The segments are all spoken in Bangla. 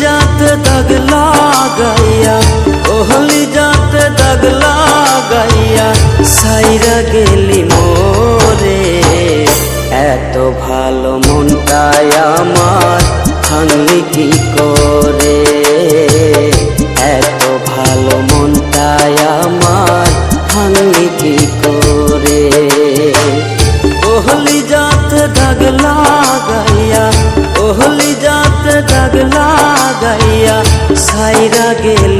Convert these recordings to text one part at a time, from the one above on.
जाते दग गैया ओहली जाते दग गैया সাইরা গেলি মোরে এত ভালো মনটায় আমার ভাঙলি কি করে que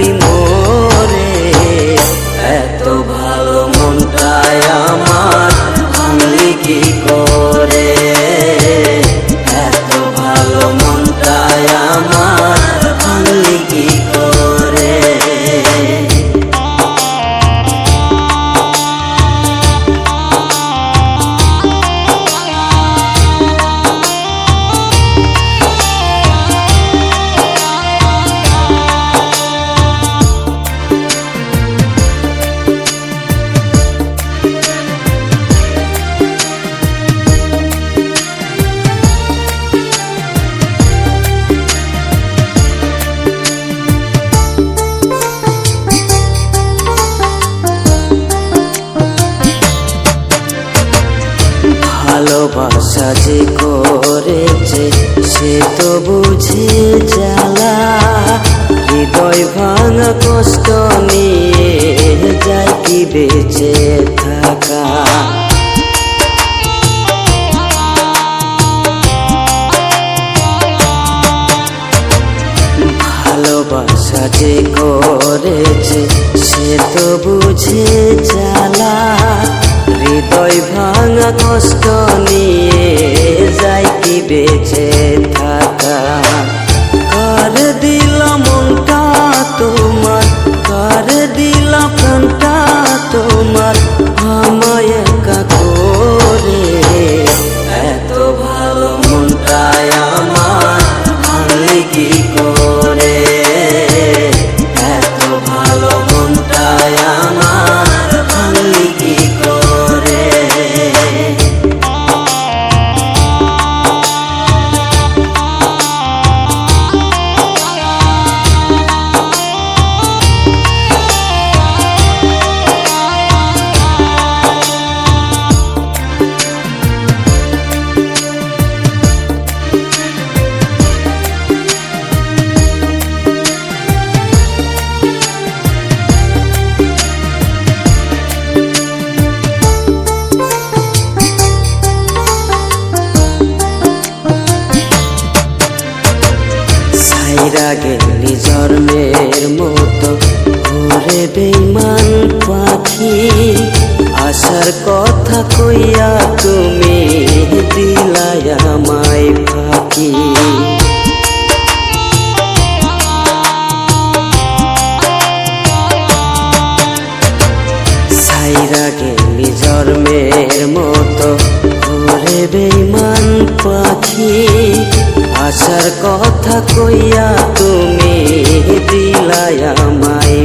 ভালোবাসা যে করেছে, সে তো বুঝে জ্বালা হৃদয় ভাঙা, কষ্ট নিয়ে যায় কি বেঁচে থাকা। ভালোবাসা যে করেছে, সে তো বুঝে জ্বালা পায়রা গেলি জন্মের মতো। ঘুরে বেইমান পাখি আসার কথা কইয়া তুমি দিলায় আমায় পাখি সাইরা গেলি জন্মের মতো। ঘুরে বেইমান পাখি আসার কথা কইয়া তুমি দিলায় আমায়